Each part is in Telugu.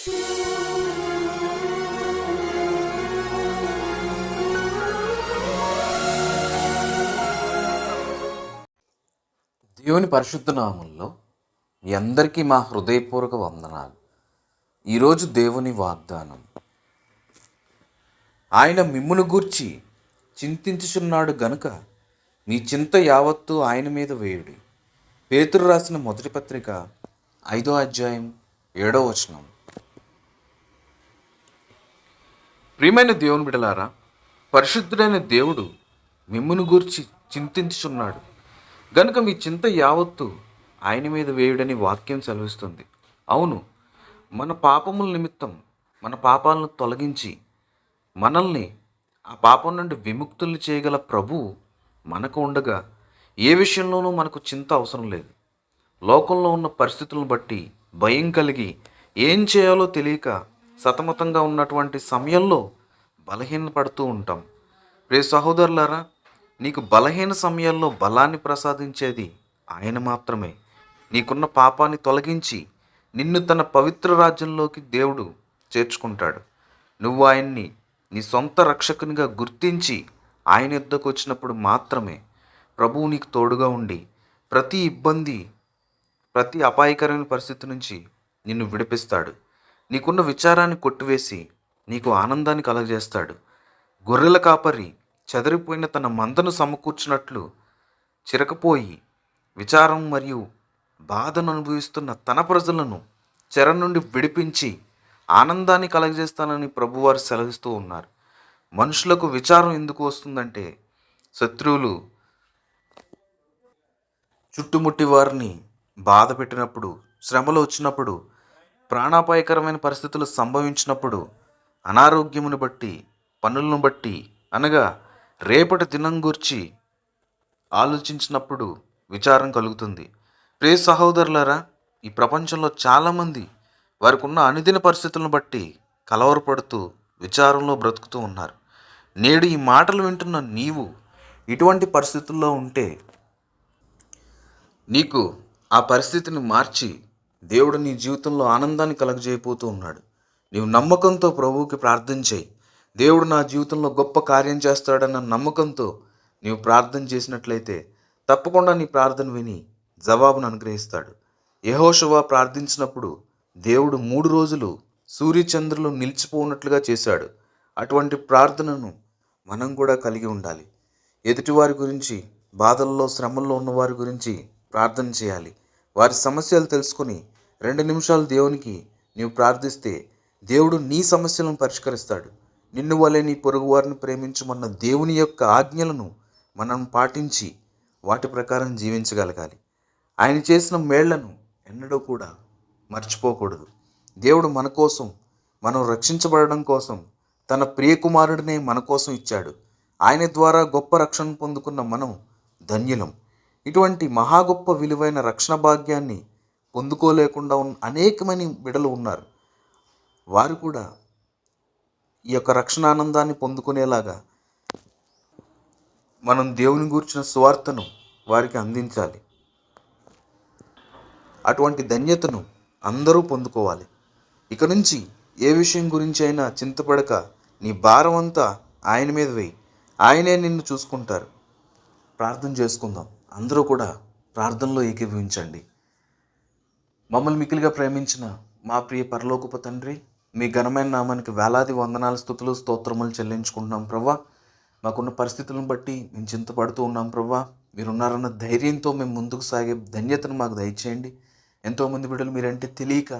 దేవుని పరిశుద్ధ నామంలో మీ అందరికీ మా హృదయపూర్వక వందనాలు. ఈరోజు దేవుని వాగ్దానం. ఆయన మిమ్మును గూర్చి చింతించుచున్నాడు గనుక మీ చింత యావత్తు ఆయన మీద వేయుడి. పేతురు రాసిన మొదటి పత్రిక ఐదో అధ్యాయం ఏడో వచనం. ప్రియమైన దేవుని బిడలారా పరిశుద్ధుడైన దేవుడు మిమ్మును గూర్చి చింతించుచున్నాడు. గనుక మీ చింత యావత్తు ఆయన మీద వేయుడని వాక్యం సెలవిస్తుంది. అవును మన పాపముల నిమిత్తం మన పాపాలను తొలగించి మనల్ని ఆ పాపం నుండి విముక్తుల్ని చేయగల ప్రభువు మనకు ఉండగా ఏ విషయంలోనూ మనకు చింత అవసరం లేదు. లోకంలో ఉన్న పరిస్థితులను బట్టి భయం కలిగి ఏం చేయాలో తెలియక సతమతంగా ఉన్నటువంటి సమయంలో బలహీనపడుతూ ఉంటాం. రే సహోదరులారా నీకు బలహీన సమయాల్లో బలాన్ని ప్రసాదించేది ఆయన మాత్రమే. నీకున్న పాపాన్ని తొలగించి నిన్ను తన పవిత్ర రాజ్యంలోకి దేవుడు చేర్చుకుంటాడు. నువ్వు ఆయన్ని నీ సొంత రక్షకునిగా గుర్తించి ఆయన యుద్ధకు వచ్చినప్పుడు మాత్రమే ప్రభువు నీకు తోడుగా ఉండి ప్రతి ఇబ్బంది ప్రతి అపాయకరమైన పరిస్థితి నుంచి నిన్ను విడిపిస్తాడు. నీకున్న విచారాన్ని కొట్టివేసి నీకు ఆనందాన్ని కలగజేస్తాడు. గొర్రెల కాపరి చెదరిపోయిన తన మందను సమకూర్చినట్లు చిరకపోయి విచారం మరియు బాధను అనుభవిస్తున్న తన ప్రజలను చెర నుండి విడిపించి ఆనందాన్ని కలగజేస్తానని ప్రభువారు సెలవిస్తూ ఉన్నారు. మనుషులకు విచారం ఎందుకు వస్తుందంటే శత్రువులు చుట్టుముట్టి వారిని బాధ పెట్టినప్పుడు శ్రమలు వచ్చినప్పుడు ప్రాణాపాయకరమైన పరిస్థితులు సంభవించినప్పుడు అనారోగ్యమును బట్టి పనులను బట్టి అనగా రేపటి దినం గురించి ఆలోచించినప్పుడు విచారం కలుగుతుంది. ప్రే సహోదరులారా ఈ ప్రపంచంలో చాలామంది వారికి ఉన్న అనుదిన పరిస్థితులను బట్టి కలవరపడుతూ విచారంలో బ్రతుకుతూ ఉన్నారు. నేడు ఈ మాటలు వింటున్న నీవు ఇటువంటి పరిస్థితుల్లో ఉంటే నీకు ఆ పరిస్థితిని మార్చి దేవుడు నీ జీవితంలో ఆనందాన్ని కలగజేయబోతూ ఉన్నాడు. నీవు నమ్మకంతో ప్రభువుకి ప్రార్థన చేయి. దేవుడు నా జీవితంలో గొప్ప కార్యం చేస్తాడన్న నమ్మకంతో నీవు ప్రార్థన చేసినట్లయితే తప్పకుండా నీ ప్రార్థన విని జవాబును అనుగ్రహిస్తాడు. యహోషవా ప్రార్థించినప్పుడు దేవుడు మూడు రోజులు సూర్యచంద్రులు నిలిచిపోనట్లుగా చేశాడు. అటువంటి ప్రార్థనను మనం కూడా కలిగి ఉండాలి. ఎదుటివారి గురించి బాధల్లో శ్రమల్లో ఉన్నవారి గురించి ప్రార్థన చేయాలి. వారి సమస్యలు తెలుసుకొని రెండు నిమిషాలు దేవునికి నీవు ప్రార్థిస్తే దేవుడు నీ సమస్యలను పరిష్కరిస్తాడు. నిన్ను వలె నీ పొరుగువారిని ప్రేమించమన్న దేవుని యొక్క ఆజ్ఞలను మనం పాటించి వాటి ప్రకారం జీవించగలగాలి. ఆయన చేసిన మేళ్ళను ఎన్నడూ కూడా మర్చిపోకూడదు. దేవుడు మన కోసం మనం రక్షించబడడం కోసం తన ప్రియకుమారుడినే మన కోసం ఇచ్చాడు. ఆయన ద్వారా గొప్ప రక్షణ పొందుకున్న మనం ధన్యులం. ఇటువంటి మహా గొప్ప విలువైన రక్షణ భాగ్యాన్ని పొందుకోలేకుండా ఉన్న అనేకమైన బిడలు ఉన్నారు. వారు కూడా ఈ యొక్క రక్షణానందాన్ని పొందుకునేలాగా మనం దేవుని గూర్చిన సువార్తను వారికి అందించాలి. అటువంటి ధన్యతను అందరూ పొందుకోవాలి. ఇక నుంచి ఏ విషయం గురించి అయినా చింతపడక నీ భారం అంతా ఆయన మీద వేయి. ఆయనే నిన్ను చూసుకుంటారు. ప్రార్థన చేసుకుందాం. అందరూ కూడా ప్రార్థనలో ఏకీభవించండి. మమ్మల్ని మికిలిగా ప్రేమించిన మా ప్రియ పరలోకపు తండ్రి మీ ఘనమైన నామానికి వేలాది వందనాల స్థుతులు స్తోత్రములు చెల్లించుకుంటున్నాం ప్రవ్వా. మాకున్న పరిస్థితులను బట్టి మేము చింతపడుతూ ఉన్నాం ప్రవ్వా. మీరున్నారన్న ధైర్యంతో మేము ముందుకు సాగే ధన్యతను మాకు దయచేయండి. ఎంతోమంది బిడ్డలు మీరంటే తెలియక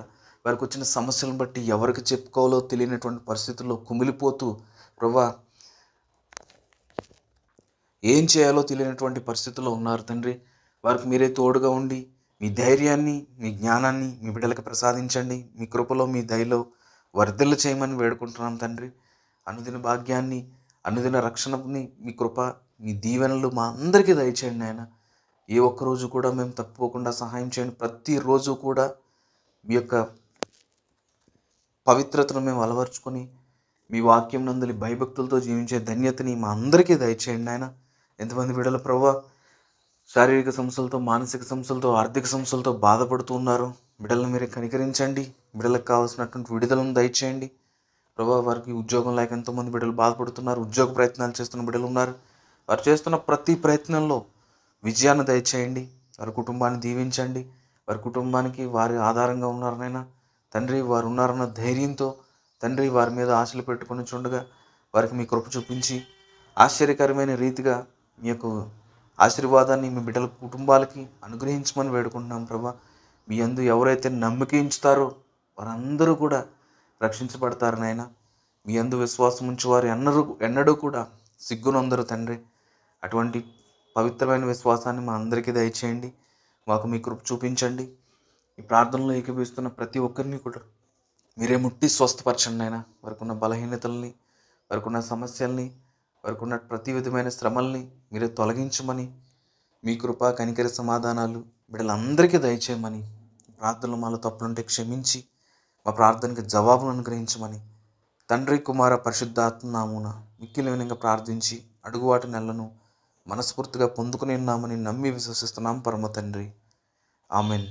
వారికి వచ్చిన సమస్యలను బట్టి ఎవరికి చెప్పుకోవాలో తెలియనటువంటి పరిస్థితుల్లో కుమిలిపోతూ ప్రవ్వా ఏం చేయాలో తెలియనటువంటి పరిస్థితుల్లో ఉన్నారు తండ్రి. వారికి మీరే తోడుగా ఉండి మీ ధైర్యాన్ని మీ జ్ఞానాన్ని మీ బిడ్డలకు ప్రసాదించండి. మీ కృపలో మీ దయలో వర్ధిల్ల చేయమని వేడుకుంటున్నాం తండ్రి. అనుదిన భాగ్యాన్ని అనుదిన రక్షణని మీ కృప మీ దీవెనలు మా అందరికీ దయచేయండి ఆయన ఏ ఒక్కరోజు కూడా మేము తప్పుకోకుండా సహాయం చేయండి. ప్రతిరోజు కూడా మీ యొక్క పవిత్రతను మేము అలవర్చుకొని మీ వాక్యం నందలి భయభక్తులతో జీవించే ధన్యతని మా అందరికీ దయచేయండి ఆయన ఎంతమంది బిడ్డల ప్రభావ శారీరక సమస్యలతో మానసిక సమస్యలతో ఆర్థిక సమస్యలతో బాధపడుతూ ఉన్నారు. బిడ్డలను మీరు కనికరించండి. బిడ్డలకు కావాల్సినటువంటి విడుదలను దయచేయండి. ప్రభా వారికి ఉద్యోగం లేక ఎంతోమంది బిడ్డలు బాధపడుతున్నారు. ఉద్యోగ ప్రయత్నాలు చేస్తున్న బిడ్డలు ఉన్నారు. వారు చేస్తున్న ప్రతి ప్రయత్నంలో విజయాన్ని దయచేయండి. వారి కుటుంబాన్ని దీవించండి. వారి కుటుంబానికి వారి ఆధారంగా ఉన్నారనైనా తండ్రి వారు ఉన్నారన్న ధైర్యంతో తండ్రి వారి మీద ఆశలు పెట్టుకుని చుండగా వారికి మీ కృప చూపించి ఆశ్చర్యకరమైన రీతిగా మీ యొక్క ఆశీర్వాదాన్ని మీ బిడ్డల కుటుంబాలకి అనుగ్రహించమని వేడుకుంటున్నాం ప్రభా. మీ అందు ఎవరైతే నమ్మకించుతారో వారందరూ కూడా రక్షించబడతారు నాయన. మీ అందు విశ్వాసం ఉంచి వారు ఎన్నరూ ఎన్నడూ కూడా సిగ్గునందరు తండ్రి. అటువంటి పవిత్రమైన విశ్వాసాన్ని మా అందరికీ దయచేయండి. మాకు మీ కృప చూపించండి. ఈ ప్రార్థనలో ఏకీపిస్తున్న ప్రతి ఒక్కరిని కూడా మీరే ముట్టి స్వస్థపరచండి అయినా వారికి ఉన్న బలహీనతల్ని వారికి ఉన్న సమస్యల్ని వారికి ఉన్న ప్రతి విధమైన శ్రమల్ని మీరు తొలగించమని మీ కృపా కనికర సమాధానాలు బిడ్డలందరికీ దయచేయమని ప్రార్థనలు మాలో తప్పులుంటే క్షమించి మా ప్రార్థనకి జవాబును అనుగ్రహించమని తండ్రి కుమార పరిశుద్ధాత్మనామున మిక్కిలి వినంగా ప్రార్థించి అడుగువాటి నెలను మనస్ఫూర్తిగా పొందుకుని ఉన్నామని నమ్మి విశ్వసిస్తున్నాం పరమ తండ్రి. ఆమెన్.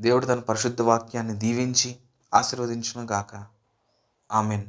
దేవుడు తన పరిశుద్ధ వాక్యాన్ని దీవించి ఆశీర్వదించును గాక ఆమెన్.